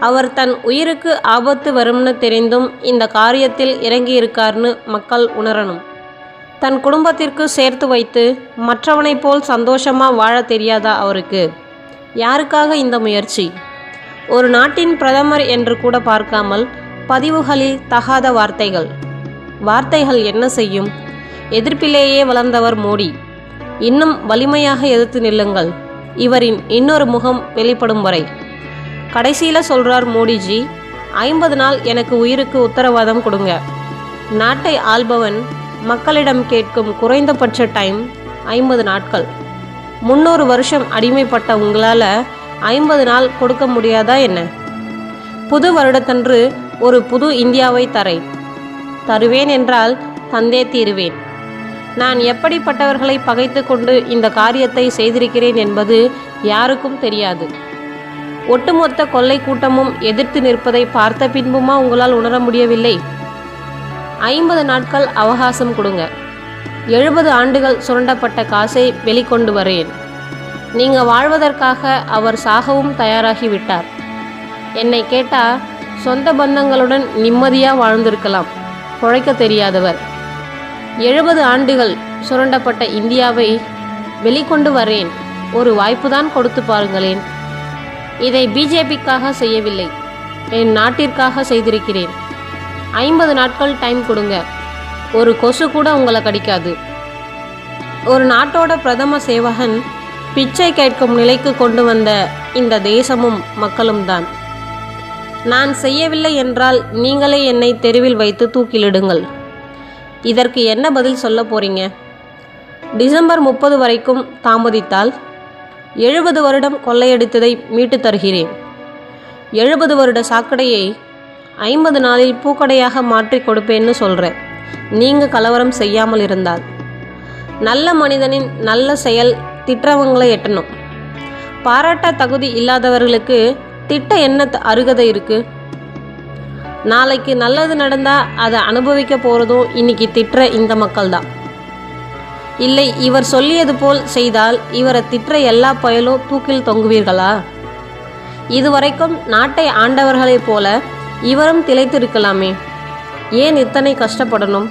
அவர் தன் உயிருக்கு ஆபத்து வரும்னு தெரிந்தும் இந்த காரியத்தில் இறங்கியிருக்கார்னு மக்கள் உணரணும். தன் குடும்பத்திற்கு சேர்த்து வைத்து மற்றவனைப் போல் சந்தோஷமாக வாழ தெரியாதா அவருக்கு? யாருக்காக இந்த முயற்சி? ஒரு நாட்டின் பிரதமர் என்று கூட பார்க்காமல் பதிவுகளில் தகாத வார்த்தைகள். வார்த்தைகள் என்ன செய்யும்? எதிர்ப்பிலேயே வளர்ந்தவர் மோடி. இன்னும் வலிமையாக எதிர்த்து நில்லுங்கள். இவரின் இன்னொரு முகம் வெளிப்படும் வரை. கடைசியில் சொல்கிறார் மோடிஜி ஐம்பது நாள் எனக்கு உயிருக்கு உத்தரவாதம் கொடுங்க. நாட்டை ஆள்பவன் மக்களிடம் கேட்கும் குறைந்தபட்ச டைம் ஐம்பது நாட்கள். முன்னூறு வருஷம் அடிமைப்பட்ட உங்களால் ஐம்பது நாள் கொடுக்க முடியாதா என்ன? புது வருடத்தன்று ஒரு புது இந்தியாவை தரேன் தருவேன் என்றால் தந்தே தீருவேன். நான் எப்படிப்பட்டவர்களை பகைத்து கொண்டு இந்த காரியத்தை செய்திருக்கிறேன் என்பது யாருக்கும் தெரியாது. ஒட்டுமொத்த கொள்ளை கூட்டமும் எதிர்த்து நிற்பதை பார்த்த பின்புமா உங்களால் உணர முடியவில்லை. ஐம்பது நாட்கள் அவகாசம் கொடுங்க. எழுபது ஆண்டுகள் சுரண்டப்பட்ட காசை வெளிக்கொண்டு வரேன். நீங்க வாழ்வதற்காக அவர் சாகவும் தயாராகிவிட்டார் என்னை கேட்டா சொந்த பந்தங்களுடன் நிம்மதியா வாழ்ந்திருக்கலாம். பிழைக்க தெரியாதவர். எழுபது ஆண்டுகள் சுரண்டப்பட்ட இந்தியாவை வெளிக்கொண்டு வரேன். ஒரு வாய்ப்புதான் கொடுத்து பாருங்களேன். இதை பிஜேபிக்காக செய்யவில்லை. என் நாட்டிற்காக செய்திருக்கிறேன். ஐம்பது நாட்கள் டைம் கொடுங்க. ஒரு கொசு கூட உங்களை கடிக்காது. ஒரு நாட்டோட பிரதம சேவகன் பிச்சை கேட்கும் நிலைக்கு கொண்டு வந்த இந்த தேசமும் மக்களும் தான். நான் செய்யவில்லை என்றால் நீங்களே என்னை தெருவில் வைத்து தூக்கிலிடுங்கள். இதற்கு என்ன பதில் சொல்ல போறீங்க? டிசம்பர் முப்பது வரைக்கும் தாமதித்தால்? எழுபது வருடம் கொள்ளையடித்ததை மீட்டு தருகிறேன். எழுபது வருட சாக்கடையை ஐம்பது நாளில் பூக்கடையாக மாற்றி கொடுப்பேன்னு சொல்கிறேன் நீங்கள் கலவரம் செய்யாமல் இருந்தால். நல்ல மனிதனின் நல்ல செயல் திட்டவங்களை எட்டணும். பாராட்ட தகுதி இல்லாதவர்களுக்கு திட்ட என்ன த- அருகதை இருக்கு. நாளைக்கு நல்லது நடந்தால் அதை அனுபவிக்க போகிறதும் இன்னைக்கு திட்டுற இந்த மக்கள் தான் இல்லை இவர் சொல்லியது போல் செய்தால் இவரை திட்டுற எல்லா பயலும் தூக்கில் தொங்குவீர்களா? இதுவரைக்கும் நாட்டை ஆண்டவர்களைப் போல இவரும் திளைத்திருக்கலாமே. ஏன் இத்தனை கஷ்டப்படணும்?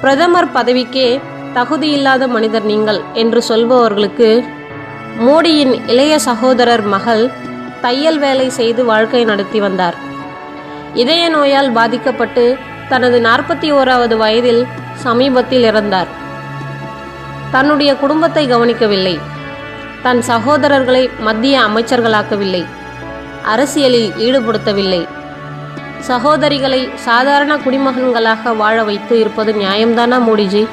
பிரதமர் பதவிக்கே தகுதியில்லாத மனிதர் நீங்கள் என்று சொல்பவர்களுக்கு மோடியின் இளைய சகோதரர் மகள் தையல் வேலை செய்து வாழ்க்கை நடத்தி வந்தார். இதய நோயால் பாதிக்கப்பட்டு தனது நாற்பத்தி ஓராவது வயதில் சமீபத்தில் இறந்தார். தன்னுடைய குடும்பத்தை கவனிக்கவில்லை. தன் சகோதரர்களை மத்திய அமைச்சர்களாக்கவில்லை. அரசியலில் ஈடுபடுத்தவில்லை. சகோதரிகளை சாதாரண குடிமகன்களாக வாழ வைத்து இருப்பது நியாயம்தானா மோடிஜி?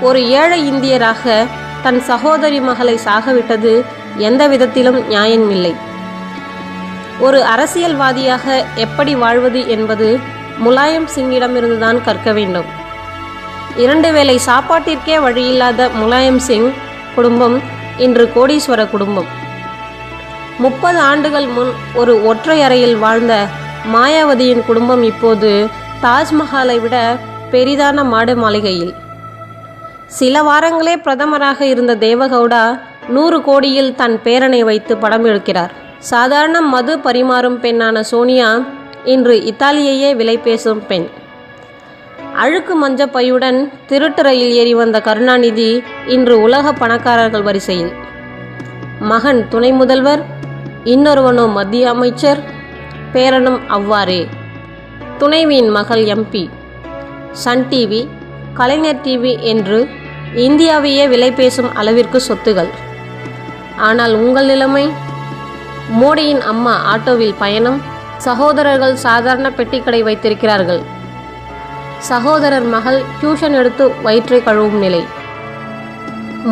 ஒரு ஏழை இந்தியராக தன் சகோதரி மகளை சாகவிட்டது எந்த விதத்திலும் நியாயமில்லை. ஒரு அரசியல்வாதியாக எப்படி வாழ்வது என்பது முலாயம் சிங்கிடமிருந்துதான் கற்க வேண்டும். இரண்டு வேளை சாப்பாட்டிற்கே வழியில்லாத முலாயம் சிங் குடும்பம் இன்று கோடீஸ்வர குடும்பம். முப்பது ஆண்டுகள் முன் ஒரு ஒற்றை அறையில் வாழ்ந்த மாயாவதியின் குடும்பம் இப்போது தாஜ்மஹாலை விட பெரிதான மாடு மாளிகையில். சில வாரங்களே பிரதமராக இருந்த தேவகவுடா நூறு கோடியில் தன் பேரனை வைத்து படம் எடுக்கிறார். சாதாரண மது பரிமாறும் பெண்ணான சோனியா இன்று இத்தாலியையே விலை பேசும் பெண். அழுக்கு மஞ்ச பையுடன் திருட்டு ரயில் ஏறி வந்த கருணாநிதி இன்று உலக பணக்காரர்கள் வரிசையில். மகன் துணை முதல்வர் இன்னொருவனோ மத்திய அமைச்சர் பேரனும் அவ்வாறே. துணைவியின் மகள் MP. Sun TV Kalaignar TV என்று இந்தியாவையே விலை பேசும் அளவிற்கு சொத்துகள். ஆனால் உங்கள் நிலைமை? மோடியின் அம்மா ஆட்டோவில் பயணம் சகோதரர்கள் சாதாரண பெட்டிக்கடை வைத்திருக்கிறார்கள். சகோதரர் மகள் டியூஷன் எடுத்து வயிற்றை கழுவும் நிலை.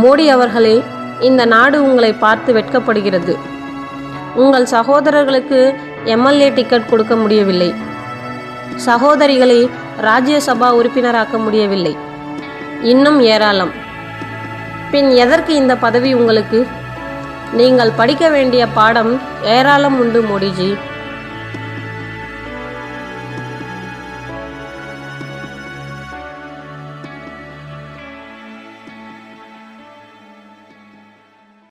மோடி அவர்களே இந்த நாடு உங்களை பார்த்து வெட்கப்படுகிறது. உங்கள் சகோதரர்களுக்கு எம்எல்ஏ டிக்கெட் கொடுக்க முடியவில்லை. சகோதரிகளை ராஜ்யசபா உறுப்பினராக்க முடியவில்லை. இன்னும் ஏராளம். பின் எதற்கு இந்த பதவி உங்களுக்கு? நீங்கள் படிக்க வேண்டிய பாடம் ஏராளம் உண்டு மோடிஜி.